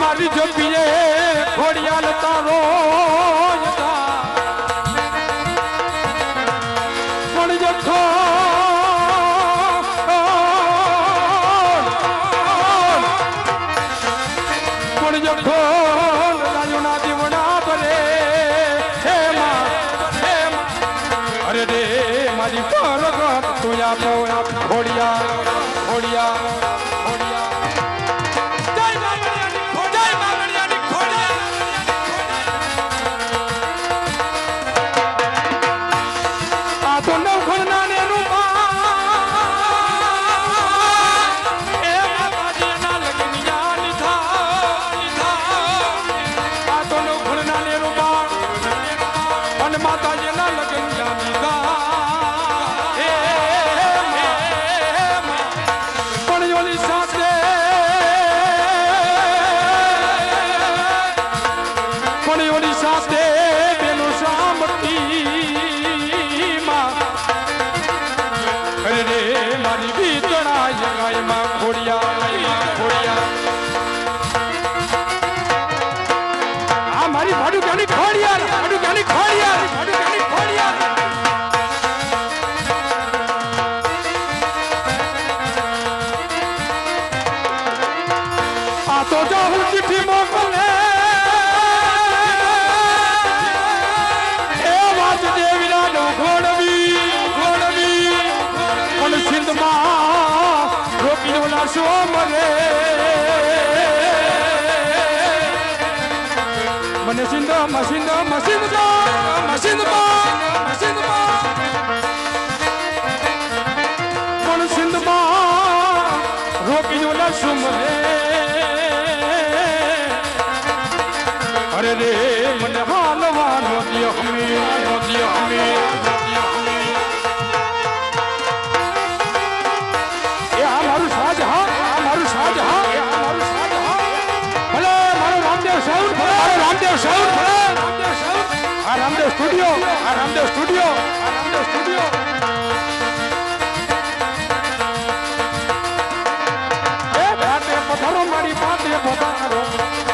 મારી જો પીએ ખોડિયાલ તારો સ્ટુડિયો આ રામદેવ સ્ટુડિયો આ રામદેવ સ્ટુડિયો. એ ભાતે પથરો મારી પાસે ભગવાન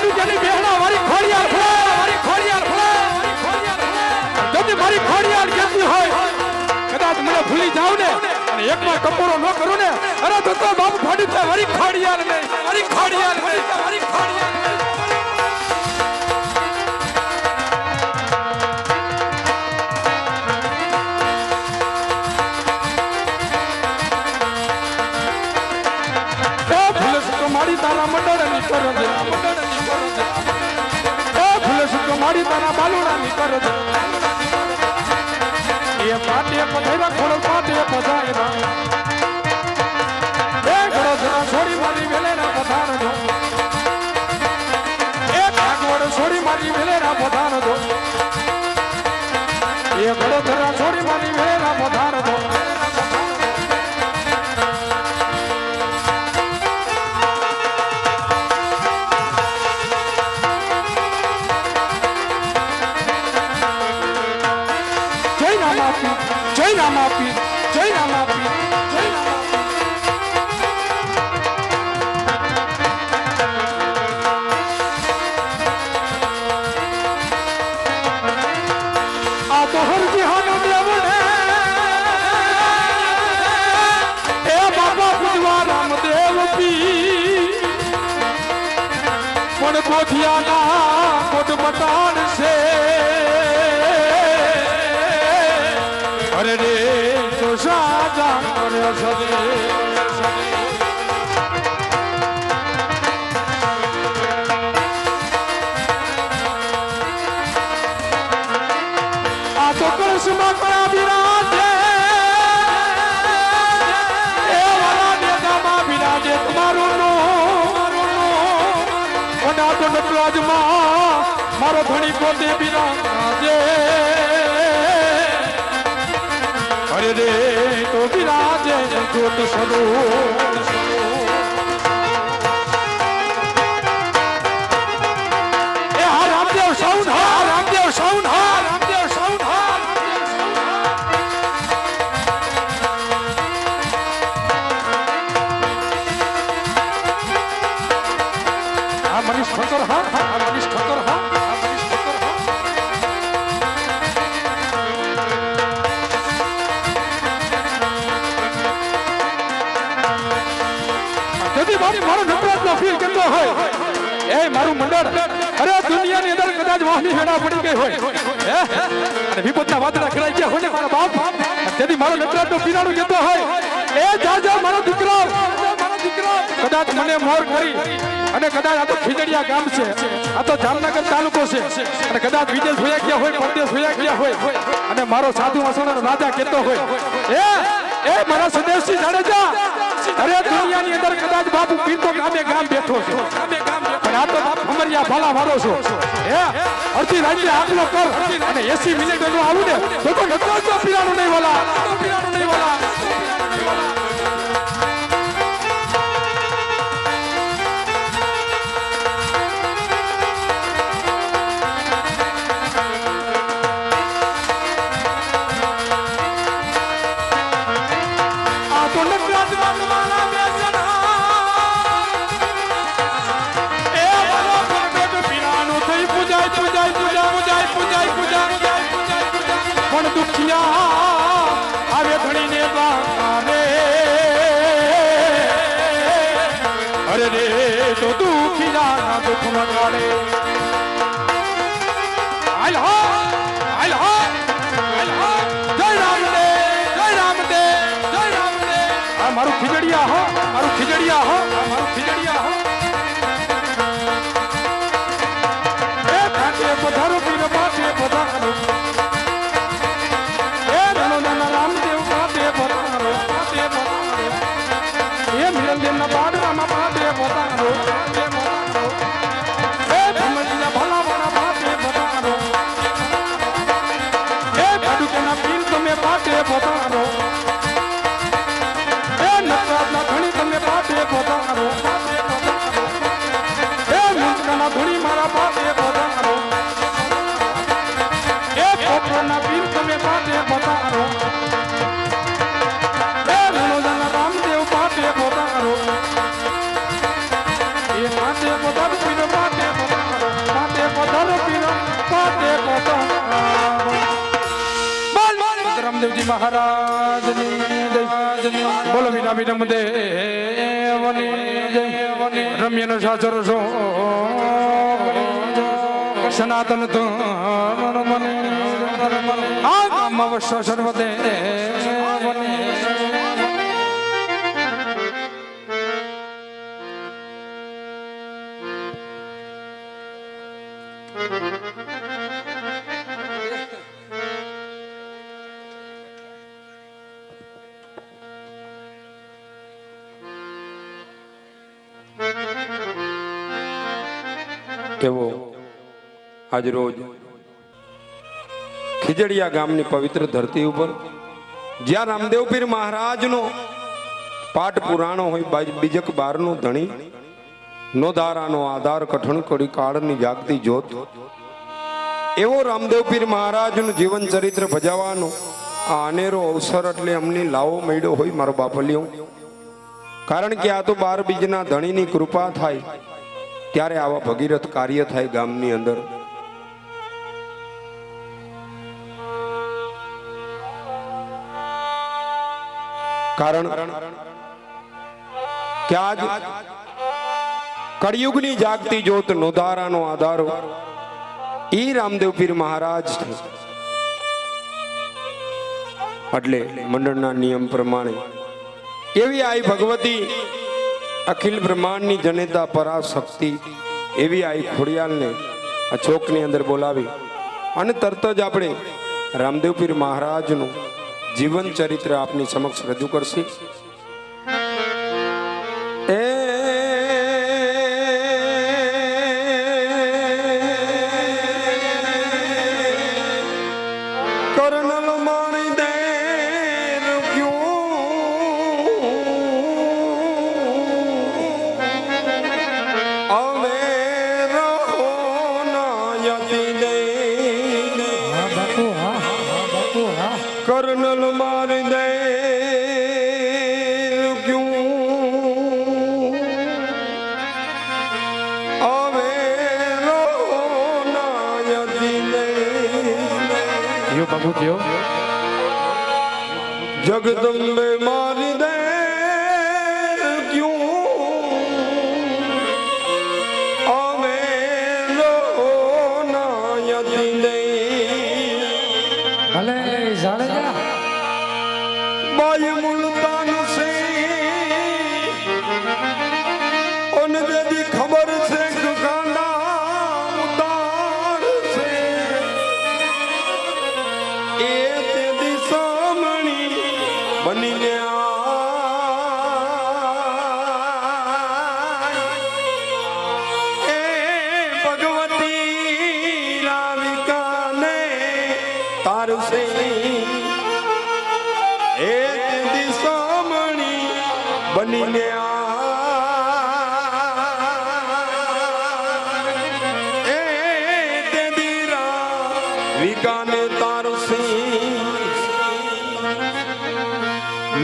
મારી જેની બેહણા, મારી ખોડિયાર ફળે મારી ખોડિયાર ફળે যদি મારી ખોડિયાર કેતી હોય, કદાચ મને ભૂલી જાવ ને, અને એકમાં કપૂરો ન કરું ને, અરે તો તો બાપ ફાડી છે મારી ખોડિયાર ને મારી ખોડિયાર ને મારી ખોડિયાર મારી તારા મંડળની કરજે મારી તારા બાલુડાની કરજો એ પાટે પધાર્યા ખોડો પાટે પધાર્યા એ ઘડો જરા છોડી મારી વેલેના પધાર દો એ કાગવડ છોડી મારી વેલેના પધાર દો એ ઘડો જરા છોડી મારી વેલેના પધાર દો પણ ગોધિયાના કોટ મટાણ છે અરે રે તો સાજા કર્યો સદે આ તો કળશમાં કળા નટરાજમાં મારો ધણી પોતે બિરાજે અરે રે તો બિરાજે જોત સ્વરૂપ મારી અને કદાચ મને ખીજડીયા ગામ છે. આ તો જામનગર તાલુકો છે. કદાચ વિદેશ હોયા ગયા હોય, પરદેશ ગયા હોય. અને મારો સાધુ વાસણનો રાજા કેતો હોય. એ એ, મારા સુદેશજી જાડેજા, અરે દુનિયાની અંદર કદાચ બાપુ પીતો ગામે ગામ બેઠો છે. પણ આ તો અમરિયા ભાલા વાળો છો. હે, અડધી રાજ્ય આગલો કર અને એસી મિનિટ નો આવું ને, તો તો તો પીરાનું નહીં વાલા પીરાનું નહીં વાલા. મારું ખીજડીયા હો મારું ખીજડીયા હો. રામદેવજી મહારાજની જય બોલો વિના વિનમ દેવની જય રમ્યનો સાચર છો સનાતન ધર્મ મને આ ગામમાં વસ્વ સર્વદે એવો આજ રોજ ખીજડીયા ગામની પવિત્ર ધરતી ઉપર જ્યાં રામદેવ પીર મહારાજનો પાઠ પુરાણો હોય બીજક બારનો ધણી, નો ધારાનો આધાર, કઠણ કરી કાળની જાગતી જોત એવો રામદેવ પીર મહારાજનું જીવન ચરિત્ર ભજાવવાનો આ અનેરો અવસર એટલે અમને લાવો મળ્યો હોય મારો બાપલિયો કારણ કે આ તો બાર બીજના ધણીની કૃપા થાય. ત્યારે આવા ભગીરથ કાર્ય થાય ગામની અંદર. કારણ કે કળિયુગની જાગતી જોત નોધારાનો આધાર ઈ રામદેવ પીર મહારાજ એટલે મંડળના નિયમ પ્રમાણે એવી આઈ ભગવતી અખિલ બ્રહ્માંડની જનેતા પરાશક્તિ એવી આઈ ખોડિયાલને આ ચોકની અંદર બોલાવી અને તરત જ આપણે રામદેવપીર મહારાજનું જીવન ચરિત્ર આપની સમક્ષ રજૂ કરશે. વિકાને તારસી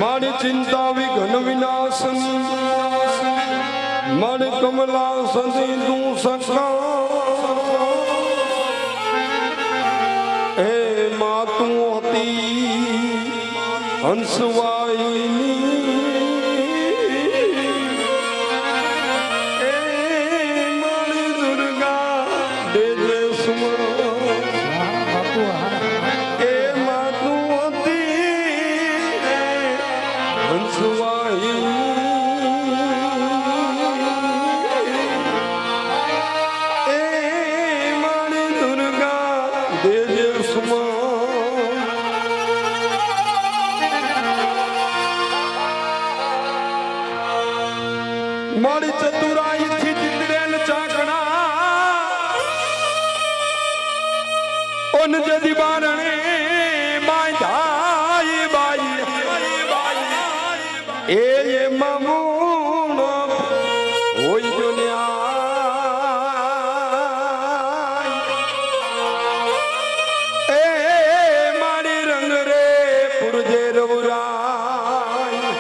મારી ચિંતા વિઘ્ન વિનાશન. મણ કમલા સદી તું સકા હે માતું હતી હંસવાઈની ஒன்று